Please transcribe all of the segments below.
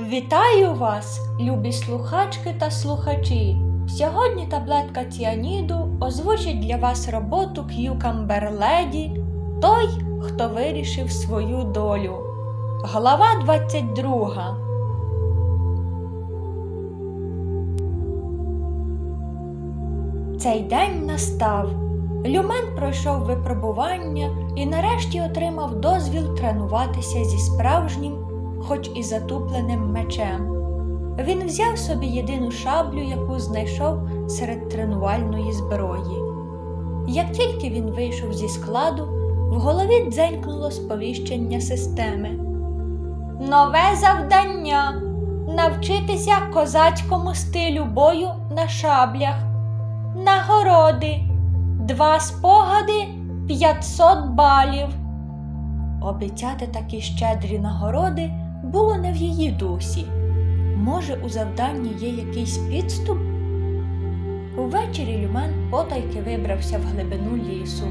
Вітаю вас, любі слухачки та слухачі! Сьогодні таблетка Ціаніду озвучить для вас роботу Cucumber Lady Той, хто вирішив свою долю. Глава 22. Цей день настав. Люмен пройшов випробування і нарешті отримав дозвіл тренуватися зі справжнім, хоч і затупленим мечем. Він взяв собі єдину шаблю, яку знайшов серед тренувальної зброї. Як тільки він вийшов зі складу, в голові дзенькнуло сповіщення системи. Нове завдання навчитися козацькому стилю бою на шаблях. Нагороди. Два спогади 500 балів. Обіцяти такі щедрі нагороди було не в її дусі. Може, у завданні є якийсь підступ? Увечері Люмен потайки вибрався в глибину лісу.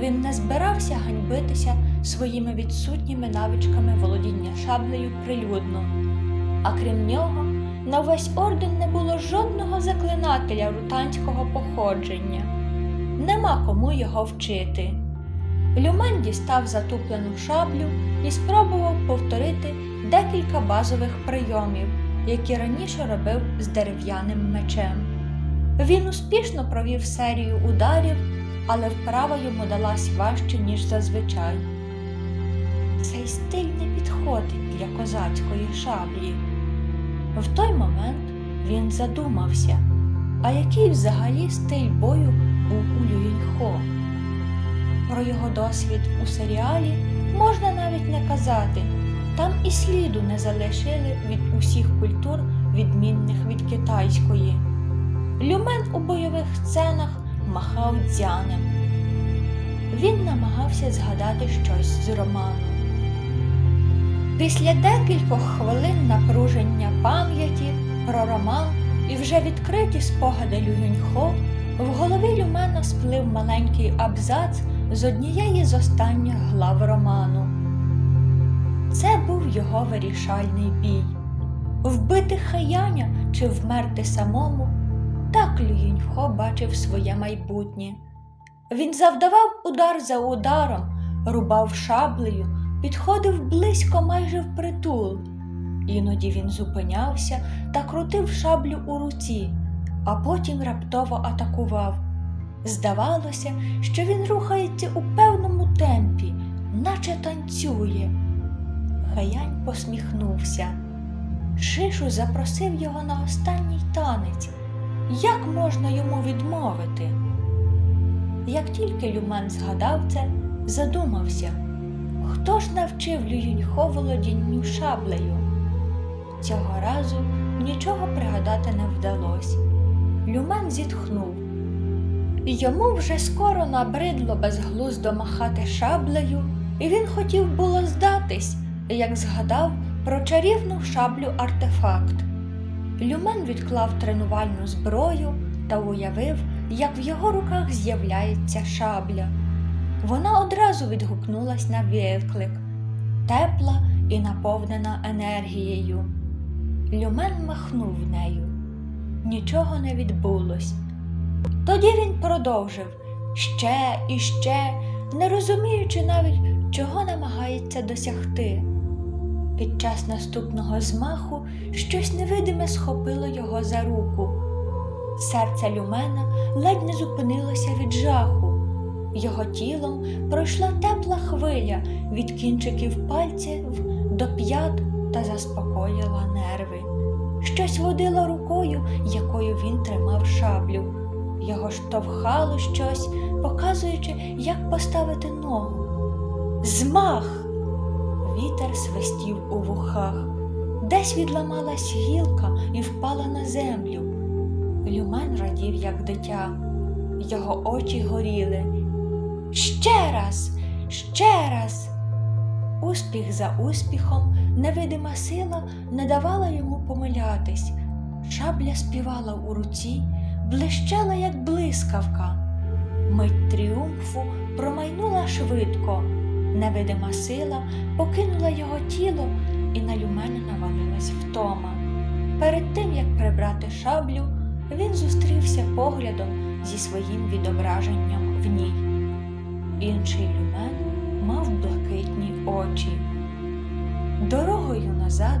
Він не збирався ганьбитися своїми відсутніми навичками володіння шаблею прилюдно. А крім нього, на весь орден не було жодного заклинателя рутанського походження. Нема кому його вчити. Люмен дістав затуплену шаблю і спробував повторити декілька базових прийомів, які раніше робив з дерев'яним мечем. Він успішно провів серію ударів, але вправа йому далась важче, ніж зазвичай. Цей стиль не підходить для козацької шаблі. В той момент він задумався, а який взагалі стиль бою був у Люїньхо. Про його досвід у серіалі можна навіть не казати, там і сліду не залишили від усіх культур, відмінних від китайської. Люмен у бойових сценах махав дзянем. Він намагався згадати щось з роману. Після декількох хвилин напруження пам'яті про роман і вже відкриті спогади Лююньхо, в голові Люмена сплив маленький абзац з однієї з останніх глав роману. Це був його вирішальний бій. Вбити хаяня чи вмерти самому, так Люїньхо бачив своє майбутнє. Він завдавав удар за ударом, рубав шаблею, підходив близько майже впритул. Іноді він зупинявся та крутив шаблю у руці, а потім раптово атакував. Здавалося, що він рухається у певному темпі, наче танцює. Хаянь посміхнувся. Шишу запросив його на останній танець. Як можна йому відмовити? Як тільки Люмен згадав це, задумався, хто ж навчив Лююньхо володінню шаблею? Цього разу нічого пригадати не вдалося. Люмен зітхнув. Йому вже скоро набридло безглуздо махати шаблею, і він хотів було здатись, як згадав про чарівну шаблю артефакт. Люмен відклав тренувальну зброю та уявив, як в його руках з'являється шабля. Вона одразу відгукнулась на виклик, тепла і наповнена енергією. Люмен махнув нею. Нічого не відбулось. Тоді він продовжив ще і ще, не розуміючи навіть, чого намагається досягти. Під час наступного змаху щось невидиме схопило його за руку. Серце Люмена ледь не зупинилося від жаху. Його тілом пройшла тепла хвиля від кінчиків пальців до п'ят та заспокоїла нерви. Щось водило рукою, якою він тримав шаблю. Його штовхало щось, показуючи, як поставити ногу. Змах! Вітер свистів у вухах. Десь відламалась гілка і впала на землю. Люмен радів, як дитя. Його очі горіли. Ще раз, ще раз. Успіх за успіхом, невидима сила не давала йому помилятись. Шабля співала у руці, блищала, як блискавка. Мить тріумфу промайнула швидко. Невидима сила покинула його тіло і на Люмена навалилась перед тим як прибрати шаблю, він зустрівся поглядом зі своїм відображенням в ній. Інший люмен мав блакитні очі. Дорогою назад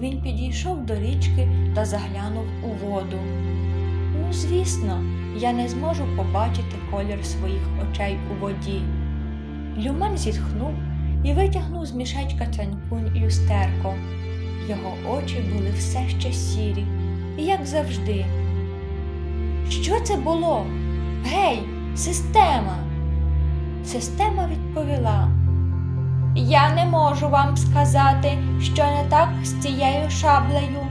він підійшов до річки та заглянув у воду. Звісно, я не зможу побачити колір своїх очей у воді. Люмен зітхнув і витягнув з мішечка цянькунь люстерко. Його очі були все ще сірі, як завжди. Що це було? Гей, система! Система відповіла. Я не можу вам сказати, що не так з цією шаблею.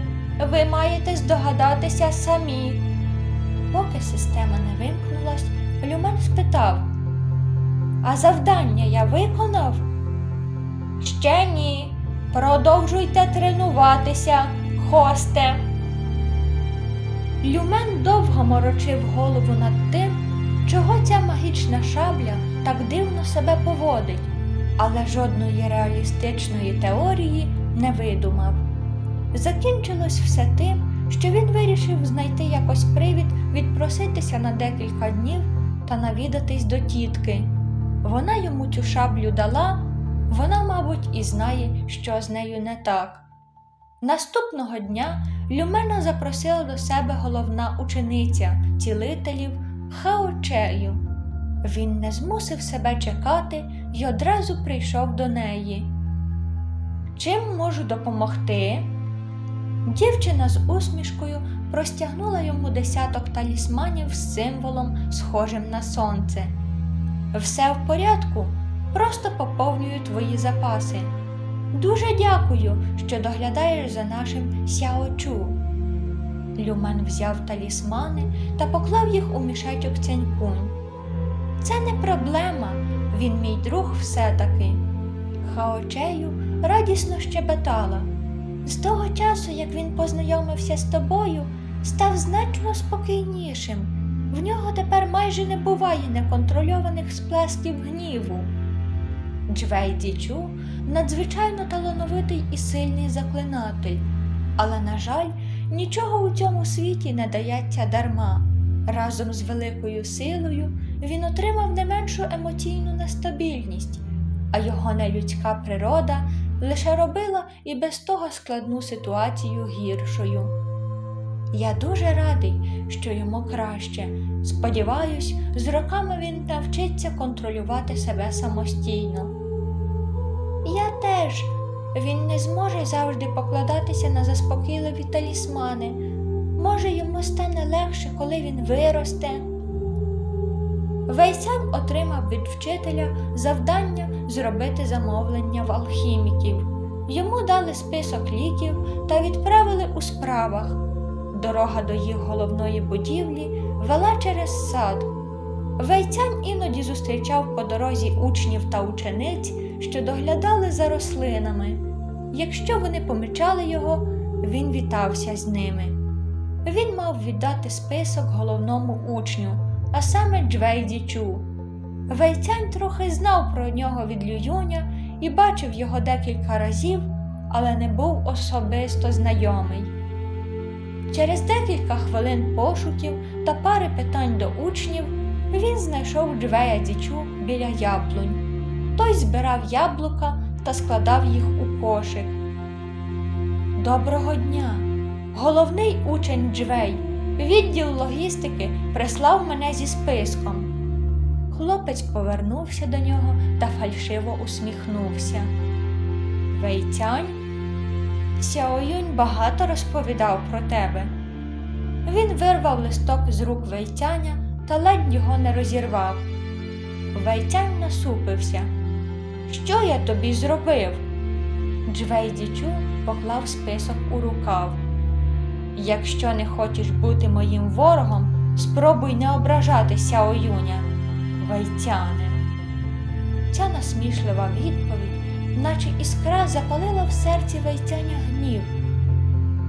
Ви маєте здогадатися самі. Поки система не вимкнулась, Люмен спитав: А завдання я виконав? Ще ні. Продовжуйте тренуватися, хосте. Люмен довго морочив голову над тим, чого ця магічна шабля так дивно себе поводить, але жодної реалістичної теорії не видумав. Закінчилось все тим, що він вирішив знайти якось привід відпроситися на декілька днів та навідатись до тітки. Вона йому цю шаблю дала, вона, мабуть, і знає, що з нею не так. Наступного дня Люмена запросила до себе головна учениця цілителів Хаочею. Він не змусив себе чекати і одразу прийшов до неї. Чим можу допомогти? Дівчина з усмішкою простягнула йому десяток талісманів з символом, схожим на сонце. Все в порядку, просто поповнюю твої запаси. Дуже дякую, що доглядаєш за нашим сяочу. Люмен взяв талісмани та поклав їх у мішечок цянькунь. Це не проблема, він мій друг все-таки. Хаочею радісно щебетала. З того часу, як він познайомився з тобою, став значно спокійнішим. В нього тепер майже не буває неконтрольованих сплесків гніву. Джвей Дічу надзвичайно талановитий і сильний заклинатель, але, на жаль, нічого у цьому світі не дається дарма. Разом з великою силою він отримав не меншу емоційну нестабільність, а його нелюдська природа лише робила і без того складну ситуацію гіршою. Я дуже радий, що йому краще. Сподіваюсь, з роками він навчиться контролювати себе самостійно. Я теж. Він не зможе завжди покладатися на заспокійливі талісмани. Може, йому стане легше, коли він виросте. Вейсян отримав від вчителя завдання зробити замовлення в алхіміків. Йому дали список ліків та відправили у справах. Дорога до їх головної будівлі вела через сад. Вейцян іноді зустрічав по дорозі учнів та учениць, що доглядали за рослинами. Якщо вони помічали його, він вітався з ними. Він мав віддати список головному учню, а саме Джвейді Чу. Вейцянь трохи знав про нього від Лююня і бачив його декілька разів, але не був особисто знайомий. Через декілька хвилин пошуків та пари питань до учнів він знайшов Джвея Дічу біля яблунь. Той збирав яблука та складав їх у кошик. Доброго дня! Головний учень Джвей, відділ логістики, прислав мене зі списком. Хлопець повернувся до нього та фальшиво усміхнувся. Вейцянь? Сяоюнь багато розповідав про тебе. Він вирвав листок з рук Вейцяня та ледь його не розірвав. Вейцянь насупився. Що я тобі зробив? Джвей Дічу поклав список у рукав. Якщо не хочеш бути моїм ворогом, спробуй не ображати Сяоюня, Вейцяне. Ця насмішлива відповідь, наче іскра запалила в серці Вейцяня гнів.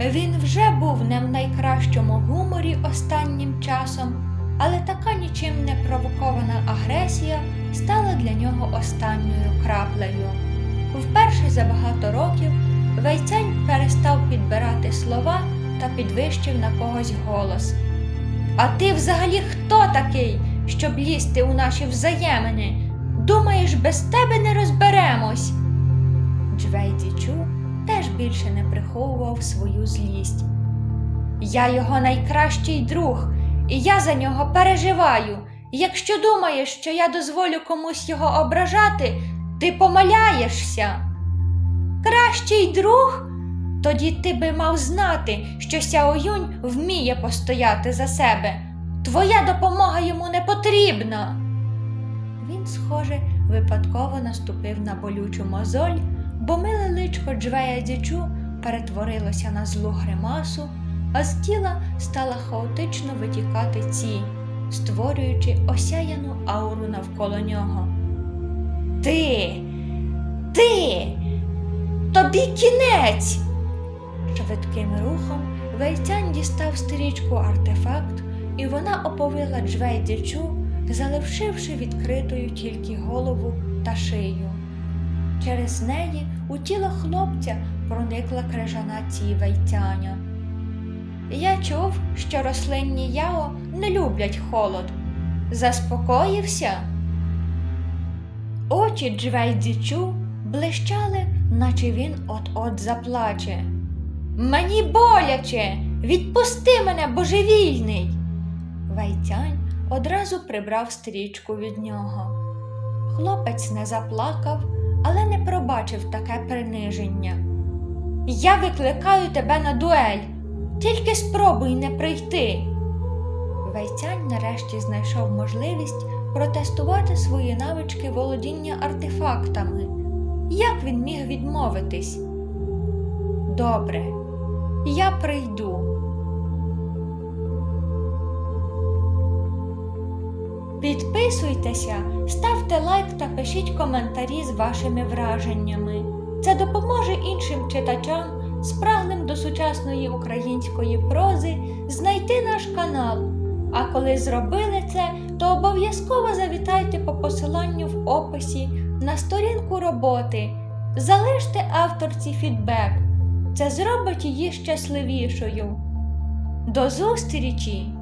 Він вже був не в найкращому гуморі останнім часом, але така нічим не провокована агресія стала для нього останньою краплею. Вперше за багато років Вейцянь перестав підбирати слова та підвищив на когось голос. А ти взагалі хто такий, щоб лізти у наші взаємини? Думаєш, без тебе не розберемось? Джвей Дічу теж більше не приховував свою злість. Я його найкращий друг, і я за нього переживаю. Якщо думаєш, що я дозволю комусь його ображати, ти помиляєшся. Кращий друг? Тоді ти би мав знати, що Сяо Юнь вміє постояти за себе. Твоя допомога йому не потрібна. Він, схоже, випадково наступив на болючу мозоль, бо миле личко Джвея Дічу перетворилося на злу гримасу, а з тіла стала хаотично витікати ці, створюючи осяяну ауру навколо нього. Ти, ти, тобі кінець. Швидким рухом Вейцянь дістав стрічку артефакт, і вона оповила Джвей Дічу, залишивши відкритою тільки голову та шию. Через неї у тіло хлопця проникла крижана ці Вейцяня. Я чув, що рослинні яо не люблять холод. Заспокоївся. Очі Джвей Дічу блищали, наче він от-от заплаче. Мені боляче, відпусти мене, божевільний. Вайтянь одразу прибрав стрічку від нього. Хлопець не заплакав, але не пробачив таке приниження. Я викликаю тебе на дуель, тільки спробуй не прийти. Вайцянь нарешті знайшов можливість протестувати свої навички володіння артефактами. Як він міг відмовитись? Добре, я прийду. Підписуйтеся, ставте лайк та пишіть коментарі з вашими враженнями. Це допоможе іншим читачам, спраглим до сучасної української прози, знайти наш канал. А коли зробили це, то обов'язково завітайте по посиланню в описі на сторінку роботи. Залиште авторці фідбек. Це зробить її щасливішою. До зустрічі!